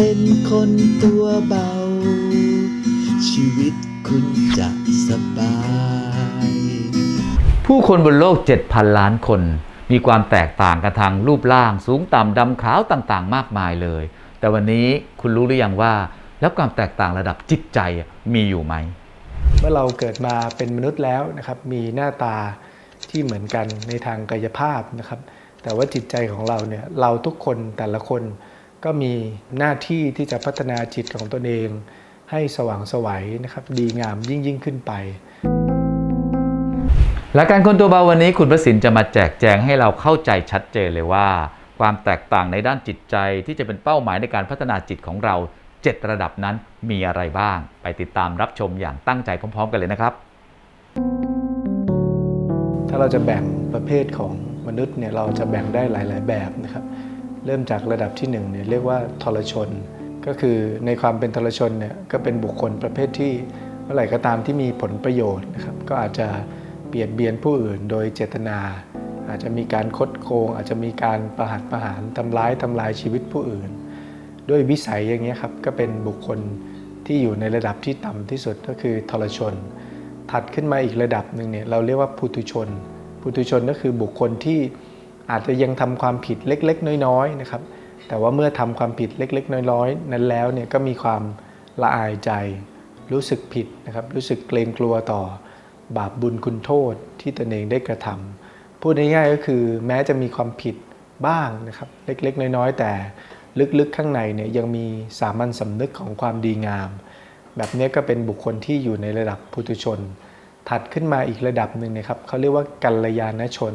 เป็นคนตัวเบา ชีวิตคุณจะสบาย ผู้คนบนโลก 7,000 ล้านคน มีความแตกต่างกันทางรูปร่าง สูงต่ำดำขาวต่างๆ มากมายเลย แต่วันนี้คุณรู้หรือยังว่า แล้วความแตกต่างระดับจิตใจอะมีอยู่ไหม เมื่อเราเกิดมาเป็นมนุษย์แล้วนะครับมีหน้าตาที่เหมือนกันในทางกายภาพนะครับ แต่ว่าจิตใจของเราเนี่ยเราทุกคนแต่ละคน ก็มีหน้าที่ที่จะพัฒนาจิตของตนเอง ให้สว่างไสวัยนะครับ ดีงามยิ่งยิ่งขึ้นไปและการคนตัวเบาวันนี้คุณประสินจะมาแจกแจงให้เราเข้าใจชัดเจนเลยว่า ความแตกต่างในด้านจิตใจที่จะเป็นเป้าหมายในการพัฒนาจิตของเรา 7 ระดับนั้นมีอะไรบ้าง ไปติดตามรับชมอย่างตั้งใจพร้อม ๆ กันเลยนะครับ ถ้าเราจะแบ่งประเภทของมนุษย์เนี่ยเราจะแบ่งได้หลาย ๆ แบบนะครับ เริ่มจากระดับที่1เนี่ยเรียกว่าทรชน ก็คือในความเป็นทรชนเนี่ยก็เป็นบุคคลประเภทที่เมื่อไหร่ก็ตามที่มีผลประโยชน์นะครับก็อาจจะเบียดเบียนผู้อื่นโดยเจตนา อาจจะมีการคดโกง อาจจะมีการประหัตประหารทำร้ายทำลายชีวิตผู้อื่น ด้วยวิสัยอย่างนี้ยครับก็เป็นบุคคลที่อยู่ในระดับที่ต่ำที่สุดก็คือทรชน ถัดขึ้นมาอีกระดับหนึ่งเนี่ยเราเรียกว่าปุถุชนปุถุชนก็คือบุคคลที่ อาจจะยังทำความผิดเล็ก ๆ น้อยๆนะครับ แต่ว่าเมื่อทำความผิดเล็ก ๆ น้อยๆ นั้นแล้วเนี่ยก็มีความละอายใจ รู้สึกผิดนะครับ รู้สึกเกรงกลัวต่อบาปบุญคุณโทษที่ตนเองได้กระทำพูดง่ายๆก็คือแม้จะมีความผิดบ้างนะครับ เล็กๆ น้อยๆ แต่ลึกๆ ข้างในเนี่ยยังมีสามัญสำนึกของความดีงาม แบบนี้ก็เป็นบุคคลที่อยู่ในระดับปุถุชน ถัดขึ้นมาอีกระดับหนึ่งนะครับเขาเรียกว่ากัลยาณชน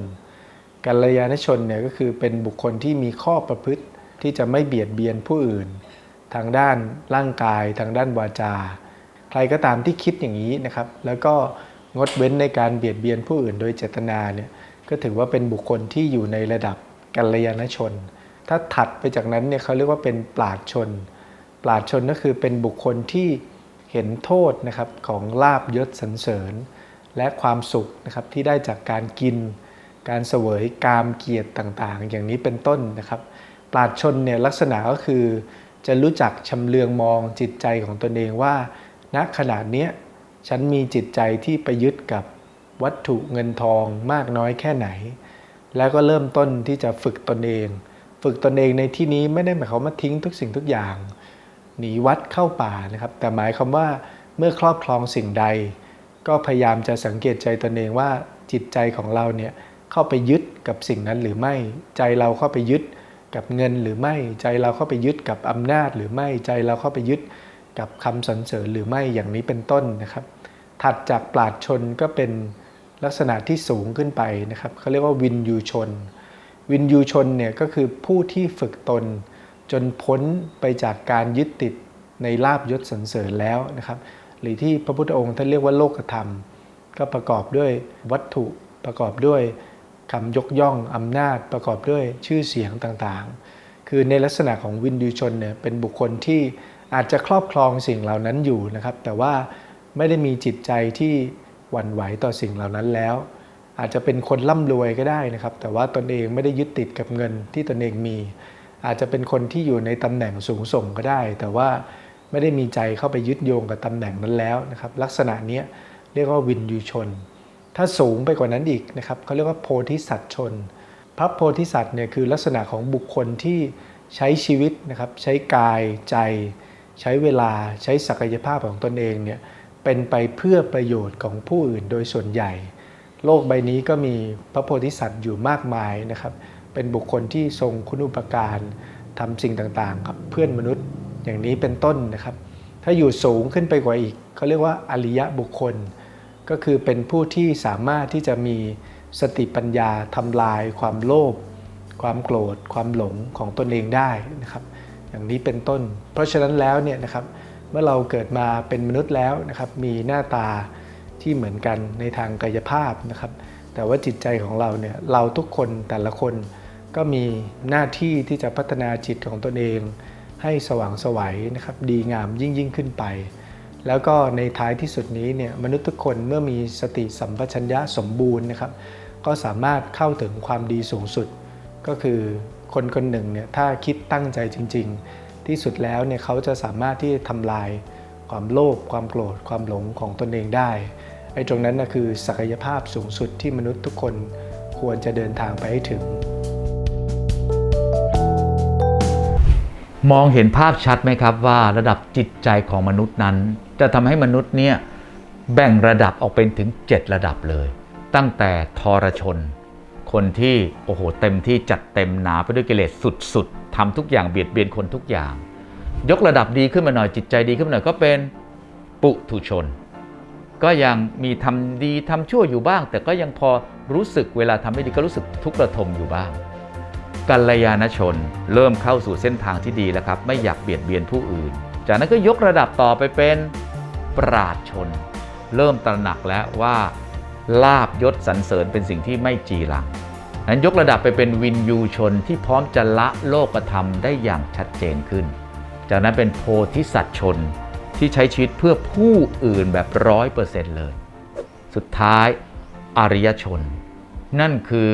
กัลยาณชนเนี่ยก็คือเป็นบุคคลที่มีข้อประพฤติที่จะไม่เบียดเบียนผู้อื่น ทางด้านร่างกาย ทางด้านวาจา ใครก็ตามที่คิดอย่างนี้นะครับ แล้วก็งดเว้นในการเบียดเบียนผู้อื่นโดยเจตนาเนี่ยก็ถือว่าเป็นบุคคลที่อยู่ในระดับกัลยาณชน ถ้าถัดไปจากนั้นเนี่ยเขาเรียกว่าเป็นปราดชน ปราดชนก็คือเป็นบุคคลที่เห็นโทษนะครับของลาบยศสรรเสริญ และความสุขนะครับที่ได้จากการกิน การเสวยกามเกียรติต่างๆ อย่างนี้เป็นต้นนะครับ ปราดชนเนี่ยลักษณะก็คือจะรู้จักชำเลืองมองจิตใจของตนเองว่า ณขณะเนี้ยฉันมีจิตใจที่ไปยึดกับวัตถุเงินทองมากน้อยแค่ไหน แล้วก็เริ่มต้นที่จะฝึกตนเอง ฝึกตนเองในที่นี้ไม่ได้หมายความว่าทิ้งทุกสิ่งทุกอย่าง หนีวัดเข้าป่านะครับ แต่หมายความว่าเมื่อครอบครองสิ่งใด ก็พยายามจะสังเกตใจตนเองว่าจิตใจของเราเนี่ย เข้าไปยึดกับสิ่งนั้นหรือไม่ ใจเราเข้าไปยึดกับเงินหรือไม่ ใจเราเข้าไปยึดกับอำนาจหรือไม่ ใจเราเข้าไปยึดกับคำสรรเสริญหรือไม่อย่างนี้เป็นต้นนะครับ ถัดจากปราดชนก็เป็นลักษณะที่สูงขึ้นไปนะครับเขาเรียกว่าวินยูชน วินยูชนเนี่ยก็คือผู้ที่ฝึกตน จนพ้นไปจากการยึดติดในลาบยศสรรเสริญแล้วนะครับ หรือที่พระพุทธองค์ท่านเรียกว่าโลกธรรม ก็ประกอบด้วยวัตถุประกอบด้วย คำยกย่องอำนาจประกอบด้วยชื่อเสียงต่างๆ คือในลักษณะของวินยูชนเนี่ยเป็นบุคคลที่อาจจะครอบครองสิ่งเหล่านั้นอยู่นะครับ แต่ว่าไม่ได้มีจิตใจที่หวั่นไหวต่อสิ่งเหล่านั้นแล้ว อาจจะเป็นคนร่ำรวยก็ได้นะครับ แต่ว่าตนเองไม่ได้ยึดติดกับเงินที่ตนเองมี อาจจะเป็นคนที่อยู่ในตำแหน่งสูงส่งก็ได้ แต่ว่าไม่ได้มีใจเข้าไปยึดโยงกับตำแหน่งนั้นแล้วนะครับ ลักษณะนี้เรียกว่าวินยูชน ถ้าสูงไปกว่านั้นอีกนะครับเขาเรียกว่าโพธิสัตว์ชน พระโพธิสัตว์เนี่ยคือลักษณะของบุคคลที่ใช้ชีวิตนะครับใช้กายใจ ใช้เวลาใช้ศักยภาพของตนเองเนี่ยเป็นไปเพื่อประโยชน์ของผู้อื่นโดยส่วนใหญ่ โลกใบนี้ก็มีพระโพธิสัตว์อยู่มากมายนะครับเป็นบุคคลที่ทรงคุณูปการทำสิ่งต่างๆกับเพื่อนมนุษย์อย่างนี้เป็นต้นนะครับ ถ้าอยู่สูงขึ้นไปกว่าอีกเขาเรียกว่าอริยะบุคคล ก็คือเป็นผู้ที่สามารถที่จะมีสติปัญญาทำลาย ความโลภความโกรธ ความหลงของตนเองได้นะครับ อย่างนี้เป็นต้น เพราะฉะนั้นแล้วเนี่ยนะครับเมื่อเราเกิดมาเป็นมนุษย์แล้วนะครับ มีหน้าตาที่เหมือนกันในทางกายภาพนะครับ แต่ว่าจิตใจของเราเนี่ยเราทุกคนแต่ละคนก็มีหน้าที่ที่จะพัฒนาจิตของตนเอง ให้สว่างไสวัยนะครับ ดีงามยิ่งยิ่งขึ้นไป แล้วก็ในท้ายที่สุดนี้เนี่ยมนุษย์ทุกคนเมื่อมีสติสัมปชัญญะสมบูรณ์นะครับ ก็สามารถเข้าถึงความดีสูงสุด ก็คือคนคนหนึ่งเนี่ยถ้าคิดตั้งใจจริง ๆ ที่สุดแล้วเนี่ยเขาจะสามารถที่จะทำลายความโลภความโกรธความหลงของตนเองได้ไอ้ตรงนั้นนะคือศักยภาพสูงสุดที่มนุษย์ทุกคนควรจะเดินทางไปให้ถึง มองเห็นภาพชัดไหมครับว่าระดับจิตใจของมนุษย์นั้น จะทำให้มนุษย์เนี่ยแบ่งระดับออกเป็นถึง 7 ระดับเลย ตั้งแต่ทรชน คนที่โอ้โหเต็มที่จัดเต็มหนาไปด้วยกิเลสสุดๆทำทุกอย่างเบียดเบียนคนทุกอย่าง ยกระดับดีขึ้นมาหน่อยจิตใจดีขึ้นมาหน่อยก็เป็นปุถุชน ก็ยังมีทำดีทำชั่วอยู่บ้าง แต่ก็ยังพอรู้สึกเวลาทำไม่ดีก็รู้สึกทุกข์ระทมอยู่บ้างกัลยาณชน เริ่มเข้าสู่เส้นทางที่ดีแล้วครับ ไม่อยากเบียดเบียนผู้อื่น จากนั้นก็ยกระดับต่อไปเป็น ปราดชน เริ่มตระหนักแล้วว่าลาบยศสรรเสริญเป็นสิ่งที่ไม่จีรังนั้นยกระดับไปเป็นวินยูชนที่พร้อมจะละโลกธรรมได้อย่างชัดเจนขึ้น จากนั้นเป็นโพธิสัตว์ชนที่ใช้ชีวิตเพื่อผู้อื่นแบบร้อยเปอร์เซ็นต์เลย สุดท้ายอริยชน นั่นคือ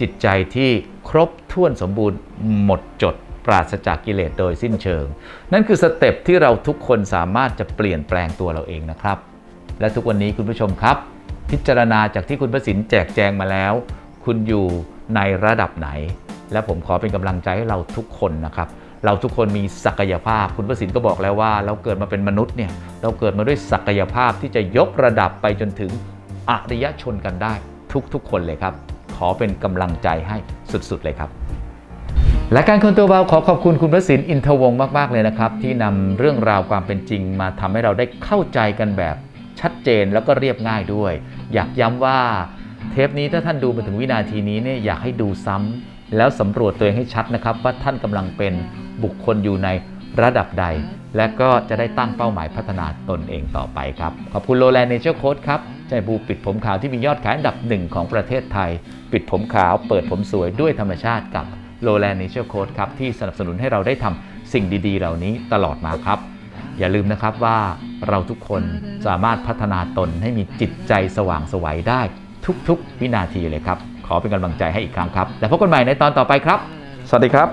จิตใจที่ครบถ้วนสมบูรณ์หมดจด ปราศจากกิเลสโดยสิ้นเชิง นั่นคือสเต็ปที่เราทุกคนสามารถจะเปลี่ยนแปลงตัวเราเองนะครับ และทุกวันนี้คุณผู้ชมครับ พิจารณาจากที่คุณประสินแจกแจงมาแล้ว คุณอยู่ในระดับไหน และผมขอเป็นกำลังใจให้เราทุกคนนะครับเราทุกคนมีศักยภาพ คุณประสินก็บอกแล้วว่า เราเกิดมาเป็นมนุษย์เนี่ยเราเกิดมาด้วยศักยภาพที่จะยกระดับไปจนถึงอริยชนกันได้ ทุกๆคนเลยครับ ขอเป็นกำลังใจให้สุดๆเลยครับ และการคนตัวเบาขอขอบคุณคุณพระสินอินทวงศ์มาก ๆ เลยนะครับ ที่นำเรื่องราวความเป็นจริงมาทำให้เราได้เข้าใจกันแบบชัดเจนแล้วก็เรียบง่ายด้วย อยากย้ำว่าเทปนี้ถ้าท่านดูมาถึงวินาทีนี้เนี่ยอยากให้ดูซ้ำแล้วสำรวจตัวเองให้ชัดนะครับ ว่าท่านกำลังเป็นบุคคลอยู่ในระดับใด และก็จะได้ตั้งเป้าหมายพัฒนาตนเองต่อไปครับ ขอบคุณโลแลนเนเจอร์โค้ดครับใจบูปิดผมขาวที่มียอดขายอันดับหนึ่งของประเทศไทย ปิดผมขาวเปิดผมสวยด้วยธรรมชาติกับ โลแลน Nature Code ครับที่สนับสนุนให้เราได้ทำสิ่งดีๆ เหล่านี้ตลอดมาครับ อย่าลืมนะครับว่าเราทุกคนสามารถพัฒนาตนให้มีจิตใจสว่างไสวัยได้ทุกๆ วินาทีเลยครับ ขอเป็นกำลังใจให้อีกครั้งครับ แล้วพบกันใหม่ในตอนต่อไปครับ สวัสดีครับ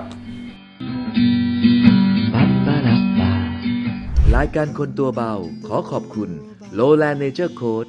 รายการคนตัวเบาขอขอบคุณ Lowland Nature Code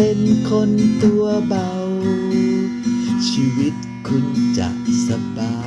เป็นคนตัวเบา ชีวิตคุณจะสบาย